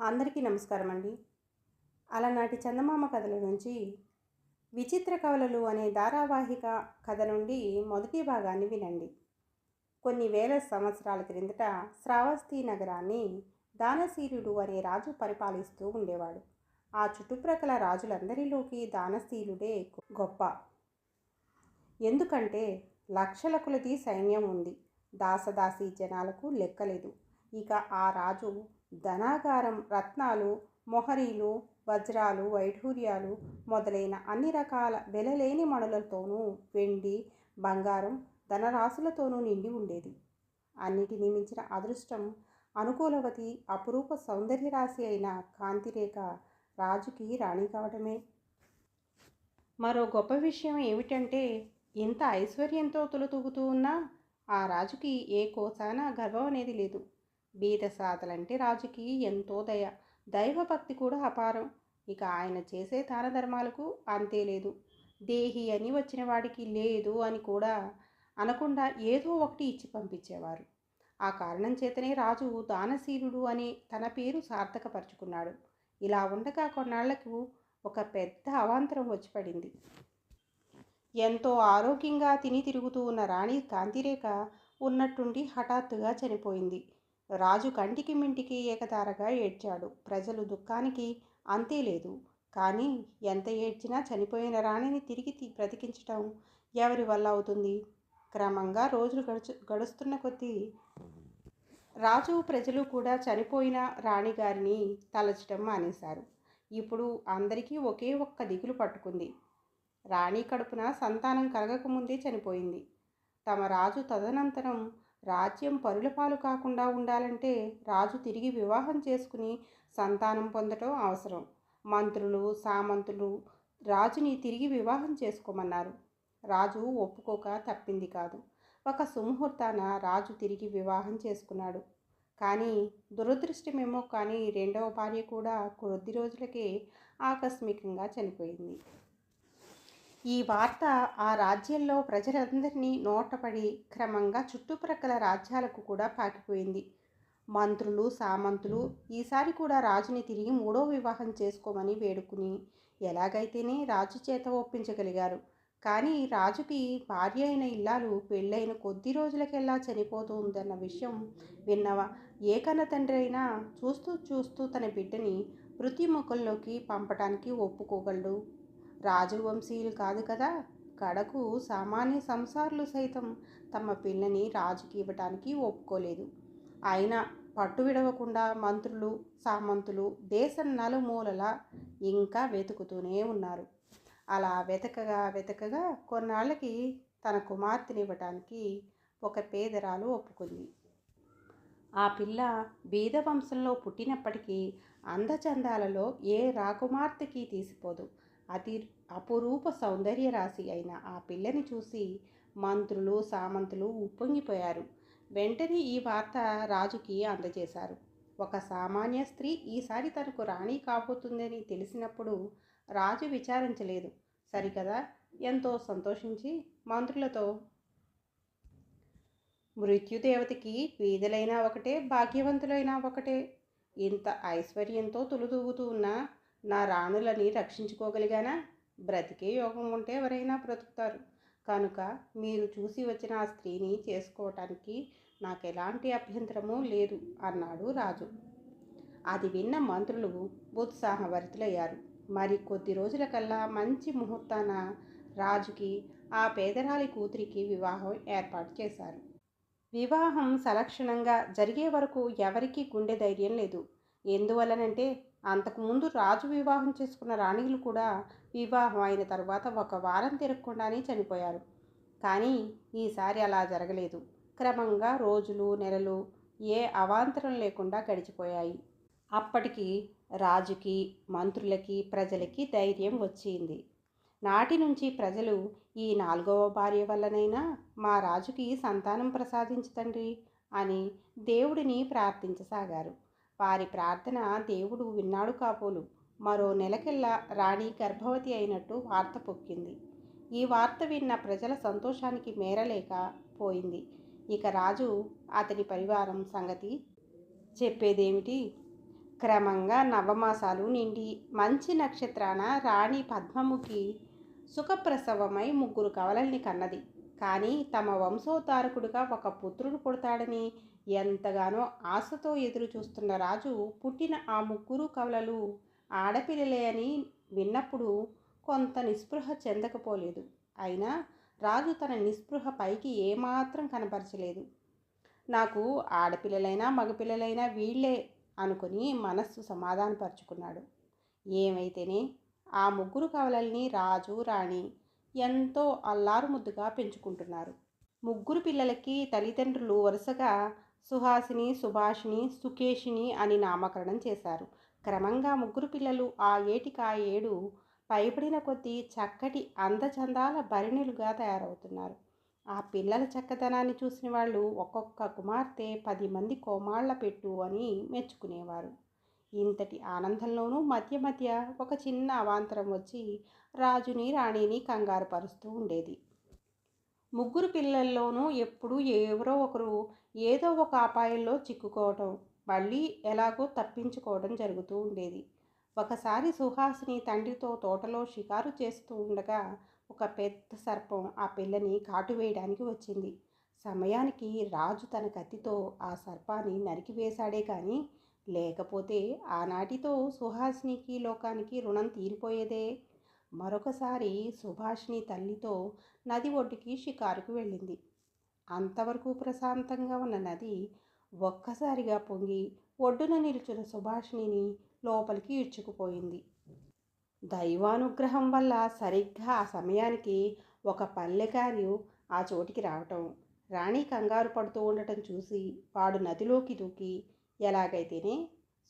అందరికీ నమస్కారం అండి అలనాటి చందమామ కథల నుంచి విచిత్ర కవలలు అనే ధారావాహిక కథ నుండి మొదటి భాగాన్ని వినండి. కొన్ని వేల సంవత్సరాల క్రిందట శ్రావస్తి నగరాన్ని దానశీలుడు అనే రాజు పరిపాలిస్తూ ఉండేవాడు. ఆ చుట్టుప్రక్కల రాజులందరిలోకి దానశీలుడే గొప్ప. ఎందుకంటే లక్షల కొలది సైన్యం ఉంది. దాసదాసి జనాలకు లెక్కలేదు. ఇక ఆ రాజు ధనాగారం రత్నాలు మొహరీలు వజ్రాలు వైఢూర్యాలు మొదలైన అన్ని రకాల వెలలేని మణులతోనూ వెండి బంగారం ధనరాశులతోనూ నిండి ఉండేది. అన్నిటినీ మించిన అదృష్టం అనుకూలవతి అపురూప సౌందర్యరాశి అయిన కాంతిరేఖ రాజుకి రాణి కావడమే మరో గొప్ప విషయం ఏమిటంటే ఇంత ఐశ్వర్యంతో తులతూగుతూ ఉన్నా ఆ రాజుకి ఏ కోసాన గర్వం అనేది లేదు. బీదసాదలంటే రాజుకి ఎంతో దయ. దైవభక్తి కూడా అపారం. ఇక ఆయన చేసే దాన ధర్మాలకు అంతే లేదు. దేహి అని వచ్చిన వాడికి లేదు అని కూడా అనకుండా ఏదో ఒకటి ఇచ్చి పంపించేవారు. ఆ కారణం చేతనే రాజు దానశీలుడు అని తన పేరు సార్థకపరుచుకున్నాడు. ఇలా ఉండగా కొన్నాళ్ళకు ఒక పెద్ద అవాంతరం వచ్చి పడింది. ఎంతో ఆరోగ్యంగా తిని తిరుగుతూ ఉన్న రాణి కాంతిరేఖ ఉన్నట్టుండి హఠాత్తుగా చనిపోయింది. రాజు కంటికి మింటికి ఏకతారగా ఏడ్చాడు. ప్రజలు దుఃఖానికి అంతే లేదు. కానీ ఎంత ఏడ్చినా చనిపోయిన రాణిని తిరిగి తి- బ్రతికించటం ఎవరి వల్ల అవుతుంది? క్రమంగా రోజులు గడుచు గడుస్తున్న కొద్దీ రాజు ప్రజలు కూడా చనిపోయిన రాణిగారిని తలచడం మానేశారు. ఇప్పుడు అందరికీ ఒకే ఒక్క దిగులు పట్టుకుంది. రాణి కడుపున సంతానం కలగకముందే చనిపోయింది. తమ రాజు తదనంతరం రాజ్యం పరుల పాలు కాకుండా ఉండాలంటే రాజు తిరిగి వివాహం చేసుకుని సంతానం పొందటం అవసరం. మంత్రులు సామంతులు రాజుని తిరిగి వివాహం చేసుకోమన్నారు. రాజు ఒప్పుకోక తప్పింది కాదు. ఒక సుముహూర్తాన రాజు తిరిగి వివాహం చేసుకున్నాడు. కానీ దురదృష్టమేమో కానీ రెండవ భార్య కూడా కొద్ది రోజులకే ఆకస్మికంగా చనిపోయింది. ఈ వార్త ఆ రాజ్యంలో ప్రజలందరినీ నోటపడి క్రమంగా చుట్టుప్రక్కల రాజ్యాలకు కూడా పాకిపోయింది. మంత్రులు సామంతులు ఈసారి కూడా రాజుని తిరిగి మూడో వివాహం చేసుకోమని వేడుకుని ఎలాగైతేనే రాజు చేత ఒప్పించగలిగారు. కానీ రాజుకి భార్య అయిన ఇల్లాలు పెళ్ళైన కొద్ది రోజులకెల్లా చనిపోతుందన్న విషయం విన్నవా. ఏ కన్న తండ్రి అయినా చూస్తూ చూస్తూ తన బిడ్డని మృత్యుముఖంలోకి పంపటానికి ఒప్పుకోగలడు. రాజవంశీయులు కాదు కదా? కడకు సామాన్య సంసారులు సైతం తమ పిల్లని రాజుకి ఇవ్వటానికి ఒప్పుకోలేదు. అయినా పట్టు విడవకుండా మంత్రులు సామంతులు దేశం నలుమూలలా ఇంకా వెతుకుతూనే ఉన్నారు. అలా వెతకగా వెతకగా కొన్నాళ్ళకి తన కుమార్తెనివ్వటానికి ఒక పేదరాలు ఒప్పుకుంది. ఆ పిల్ల బీద వంశంలో పుట్టినప్పటికీ అందచందాలలో ఏ రాకుమార్తెకి తీసిపోదు. అతి అపురూప సౌందర్య రాశి అయిన ఆ పిల్లని చూసి మంత్రులు సామంతులు ఉప్పొంగిపోయారు. వెంటనే ఈ వార్త రాజుకి అందజేశారు. ఒక సామాన్య స్త్రీ ఈసారి తనకు రాణి కాబోతుందని తెలిసినప్పుడు రాజు విచారించలేదు. సరికదా? ఎంతో సంతోషించి మంత్రులతో మృత్యుదేవతకి వీధులైనా ఒకటే భాగ్యవంతులైనా ఒకటే. ఇంత ఐశ్వర్యంతో తులుతూగుతూ ఉన్న నా రాణులని రక్షించుకోగలిగానా? బ్రతికే యోగం ఉంటే ఎవరైనా బ్రతుకుతారు. కనుక మీరు చూసి వచ్చిన ఆ స్త్రీని చేసుకోవటానికి నాకు ఎలాంటి అభ్యంతరము లేదు అన్నాడు రాజు. అది విన్న మంత్రులు ఉత్సాహభరితులయ్యారు. మరి కొద్ది రోజులకల్లా మంచి ముహూర్తాన రాజుకి ఆ పేదరాలి కూతురికి వివాహం ఏర్పాటు చేశారు. వివాహం సలక్షణంగా జరిగే వరకు ఎవరికీ గుండె ధైర్యం లేదు. ఎందువలనంటే అంతకుముందు రాజు వివాహం చేసుకున్న రాణిలు కూడా వివాహం అయిన తర్వాత ఒక వారం తిరగకుండానే చనిపోయారు. కానీ ఈసారి అలా జరగలేదు. క్రమంగా రోజులు నెలలు ఏ అవాంతరం లేకుండా గడిచిపోయాయి. అప్పటికి రాజుకి మంత్రులకి ప్రజలకి ధైర్యం వచ్చింది. నాటి నుంచి ప్రజలు ఈ నాలుగవ భార్య వల్లనైనా మా రాజుకి సంతానం ప్రసాదించతండి అని దేవుడిని ప్రార్థించసాగారు. వారి ప్రార్థన దేవుడు విన్నాడు కాబోలు. మరో నెలకెల్లా రాణి గర్భవతి అయినట్టు వార్త పొక్కింది. ఈ వార్త విన్న ప్రజల సంతోషానికి మేరలేక పోయింది. ఇక రాజు అతని పరివారం సంగతి చెప్పేదేమిటి? క్రమంగా నవమాసాలు నిండి మంచి నక్షత్రాన రాణి పద్మముఖి సుఖప్రసవమై ముగ్గురు కవలల్ని కన్నది. కానీ తమ వంశోద్ధారకుడిగా ఒక పుత్రుడు పుడతాడని ఎంతగానో ఆశతో ఎదురు చూస్తున్న రాజు పుట్టిన ఆ ముగ్గురు కవలలు ఆడపిల్లలే అని విన్నప్పుడు కొంత నిస్పృహ చెందకపోలేదు. అయినా రాజు తన నిస్పృహ పైకి ఏమాత్రం కనపరచలేదు. నాకు ఆడపిల్లలైనా మగపిల్లలైనా వీళ్ళే అనుకుని మనస్సు సమాధానపరుచుకున్నాడు. ఏమైతేనే ఆ ముగ్గురు కవలల్ని రాజు రాణి ఎంతో అల్లారు ముద్దుగా పెంచుకుంటున్నారు. ముగ్గురు పిల్లలకి తల్లిదండ్రులు వరుసగా సుహాసిని సుభాషిని సుకేషిని అని నామకరణం చేశారు. క్రమంగా ముగ్గురు పిల్లలు ఆ ఏటికి ఆ ఏడు పైబడిన కొద్దీ చక్కటి అందచందాల భరిణులుగా తయారవుతున్నారు. ఆ పిల్లల చక్కదనాన్ని చూసిన వాళ్ళు ఒక్కొక్క కుమార్తె పది మంది కోమాళ్ళ పెట్టు అని మెచ్చుకునేవారు. ఇంతటి ఆనందంలోనూ మధ్య మధ్య ఒక చిన్న అవాంతరం వచ్చి రాజుని రాణిని కంగారు పరుస్తూ ఉండేది. ముగ్గురు పిల్లల్లోనూ ఎప్పుడూ ఎవరో ఒకరు ఏదో ఒక అపాయంలో చిక్కుకోవటం మళ్ళీ ఎలాగో తప్పించుకోవడం జరుగుతూ ఉండేది. ఒకసారి సుహాసిని తండ్రితో తోటలో షికారు చేస్తూ ఉండగా ఒక పెద్ద సర్పం ఆ పిల్లని కాటు వేయడానికి వచ్చింది. సమయానికి రాజు తన కత్తితో ఆ సర్పాన్ని నరికివేశాడే కానీ లేకపోతే ఆనాటితో సుహాసినికి లోకానికి రుణం తీరిపోయేదే. మరొకసారి సుభాషిని తల్లితో నది ఒడ్డుకి షికారుకు వెళ్ళింది. అంతవరకు ప్రశాంతంగా ఉన్న నది ఒక్కసారిగా పొంగి ఒడ్డున నిలుచున్న సుభాషిణిని లోపలికి ఇచ్చుకుపోయింది దైవానుగ్రహం వల్ల సరిగ్గా ఆ సమయానికి ఒక పల్లెకారు ఆ చోటికి రావటం రాణి కంగారు పడుతూ ఉండటం చూసి వాడు నదిలోకి దూకి ఎలాగైతేనే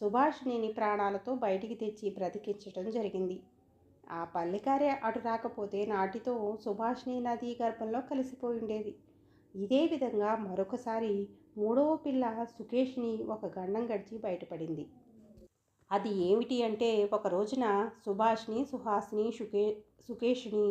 సుభాషిణిని ప్రాణాలతో బయటికి తెచ్చి బ్రతికించటం జరిగింది. ఆ పల్లెకారే అటు రాకపోతే నాటితో సుభాషిణి నదీ గర్భంలో కలిసిపోయి ఉండేది. ఇదే విధంగా మరొకసారి మూడవ పిల్ల సుకేష్ని ఒక గండం గడిచి బయటపడింది. అది ఏమిటి అంటే ఒక రోజున సుభాష్ని సుహాస్ని సుకే సుకేష్ని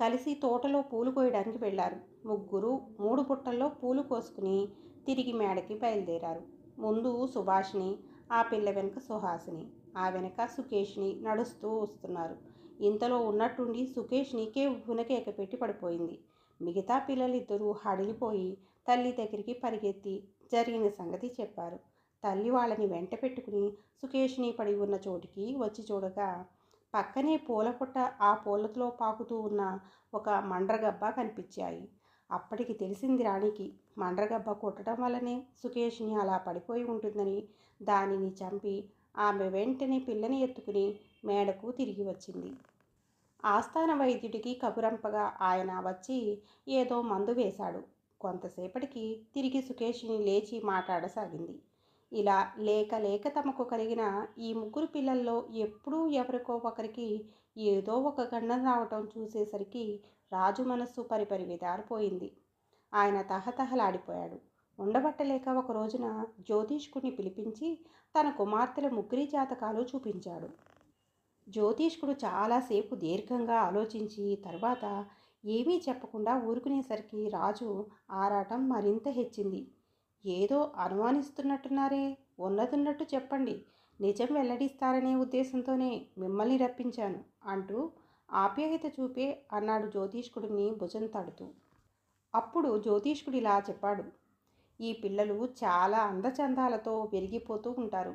కలిసి తోటలో పూలు కోయడానికి వెళ్ళారు. ముగ్గురు మూడు పుట్టల్లో పూలు కోసుకుని తిరిగి మేడకి బయలుదేరారు. ముందు సుభాష్ని ఆ పిల్ల వెనుక సుహాసిని ఆ వెనక సుకేష్ని నడుస్తూ వస్తున్నారు. ఇంతలో ఉన్నట్టుండి సుకేష్ని కేవ్వున కేక పెట్టి పడిపోయింది. మిగతా పిల్లలిద్దరూ హడిలిపోయి తల్లి దగ్గరికి పరిగెత్తి జరిగిన సంగతి చెప్పారు. తల్లి వాళ్ళని వెంట పెట్టుకుని సుకేష్ని పడి ఉన్న చోటికి వచ్చి చూడగా పక్కనే పూల పుట్ట ఆ పూలతో పాకుతూ ఉన్న ఒక మండ్రగబ్బ కనిపించాయి. అప్పటికి తెలిసింది రాణికి మండ్రగబ్బ కొట్టడం వల్లనే సుకేష్ని అలా పడిపోయి ఉంటుందని దానిని చంపి ఆమె వెంటనే పిల్లని ఎత్తుకుని మేడకు తిరిగి వచ్చింది. ఆస్థాన వైద్యుడికి కబురంపగా ఆయన వచ్చి ఏదో మందు వేశాడు. కొంతసేపటికి తిరిగి సుకేష్ని లేచి మాట్లాడసాగింది. ఇలా లేక లేక తమకు కలిగిన ఈ ముగ్గురు పిల్లల్లో ఎప్పుడూ ఎవరికో ఒకరికి ఏదో ఒక గండం రావటం చూసేసరికి రాజు మనస్సు పరిపరి విదారిపోయింది. ఆయన తహతహలాడిపోయాడు. ఉండబట్టలేక ఒక రోజున జ్యోతిష్కుడిని పిలిపించి తన కుమార్తెల ముగ్గురి జాతకాలు చూపించాడు. జ్యోతిష్కుడు చాలాసేపు దీర్ఘంగా ఆలోచించి తర్వాత ఏమీ చెప్పకుండా ఊరుకునేసరికి రాజు ఆరాటం మరింత హెచ్చింది. ఏదో అనుమానిస్తున్నట్టున్నారే ఉన్నదున్నట్టు చెప్పండి. నిజం వెల్లడిస్తారనే ఉద్దేశంతోనే మిమ్మల్ని రప్పించాను అంటూ ఆప్యాయత చూపే అన్నాడు జ్యోతిష్కుడిని భుజం తడుతూ. అప్పుడు జ్యోతిష్కుడు ఇలా చెప్పాడు. ఈ పిల్లలు చాలా అందచందాలతో పెరిగిపోతూ ఉంటారు.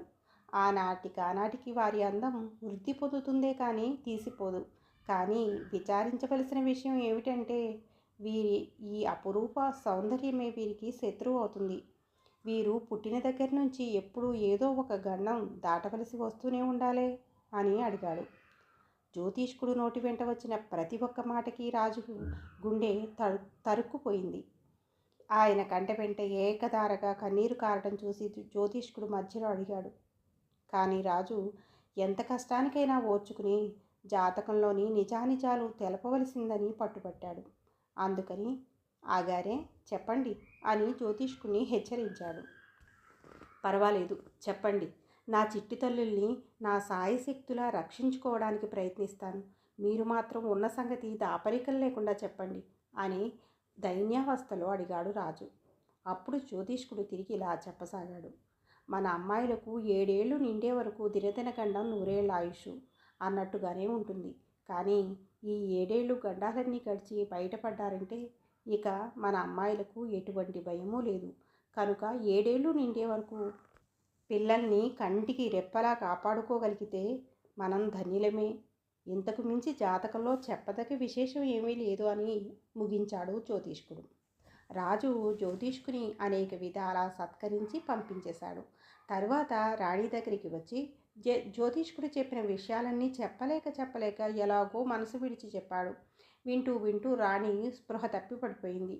ఆనాటికి ఆనాటికి వారి అందం వృద్ధి పొందుతుందే కానీ తీసిపోదు. కానీ విచారించవలసిన విషయం ఏమిటంటే వీరి ఈ అపురూప సౌందర్యమే వీరికి శత్రువు అవుతుంది. వీరు పుట్టిన దగ్గర నుంచి ఎప్పుడూ ఏదో ఒక గండం దాటవలసి వస్తూనే ఉండాలి అని అడిగాడు. జ్యోతిష్కుడు నోటి వెంట వచ్చిన ప్రతి ఒక్క మాటకి రాజు గుండె తరు తరుక్కుపోయింది. ఆయన కంట వెంట ఏకధారగా కన్నీరు కారడం చూసి జ్యోతిష్కుడు మధ్యలో అడిగాడు. కానీ రాజు ఎంత కష్టానికైనా ఓర్చుకుని జాతకంలోని నిజానిజాలు తెలపవలసిందని పట్టుపట్టాడు అందుకని ఆగారే చెప్పండి అని జ్యోతిష్కుని హెచ్చరించాడు. పర్వాలేదు చెప్పండి. నా చిట్టి తల్లుల్ని నా సాయశక్తులా రక్షించుకోవడానికి ప్రయత్నిస్తాను. మీరు మాత్రం ఉన్న సంగతి దాపరికం లేకుండా చెప్పండి అని దైన్యావస్థలో అడిగాడు రాజు. అప్పుడు జ్యోతిష్కుడు తిరిగి ఇలా చెప్పసాగాడు. మన అమ్మాయిలకు ఏడేళ్ళు నిండే వరకు దినదిన గండం నూరేళ్ళ ఆయుష్ అన్నట్టుగానే ఉంటుంది. కానీ ఈ ఏడేళ్ళు గండాలన్నీ గడిచి బయటపడ్డారంటే ఇక మన అమ్మాయిలకు ఎటువంటి భయమూ లేదు. కనుక ఏడేళ్ళు నిండే వరకు పిల్లల్ని కంటికి రెప్పలా కాపాడుకోగలిగితే మనం ధన్యులమే. ఇంతకు మించి జాతకంలో చెప్పదగ్గ విశేషం ఏమీ లేదు అని ముగించాడు జ్యోతిష్కుడు. రాజు జ్యోతిష్కుని అనేక విధాలా సత్కరించి పంపించేశాడు. తరువాత రాణి దగ్గరికి వచ్చి జే జ్యోతిష్కుడు చెప్పిన విషయాలన్నీ చెప్పలేక చెప్పలేక ఎలాగో మనసు విడిచి చెప్పాడు. వింటూ వింటూ రాణి స్పృహ తప్పి పడిపోయింది.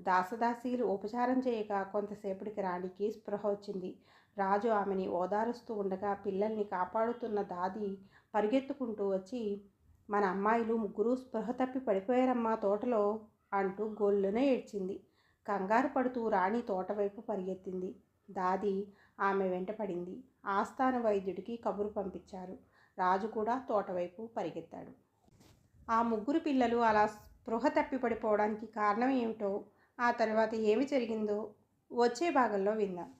దాసదాసీలు ఉపచారం చేయక కొంతసేపటికి రాణికి స్పృహ వచ్చింది. రాజు ఆమెని ఓదారుస్తూ ఉండగా పిల్లల్ని కాపాడుతున్న దాది పరిగెత్తుకుంటూ వచ్చి మన అమ్మాయిలు ముగ్గురు స్పృహ తప్పి పడిపోయారమ్మా తోటలో అంటూ గొల్లున ఏడ్చింది. కంగారు పడుతూ రాణి తోటవైపు పరిగెత్తింది. దాది ఆమె వెంటపడింది ఆస్థాన వైద్యుడికి కబురు పంపించారు. రాజు కూడా తోటవైపు పరిగెత్తాడు. ఆ ముగ్గురు పిల్లలు అలా స్పృహ తప్పి పడిపోవడానికి కారణం ఏమిటో ఆ తర్వాత ఏమి జరిగిందో వచ్చే భాగంలో విందాం.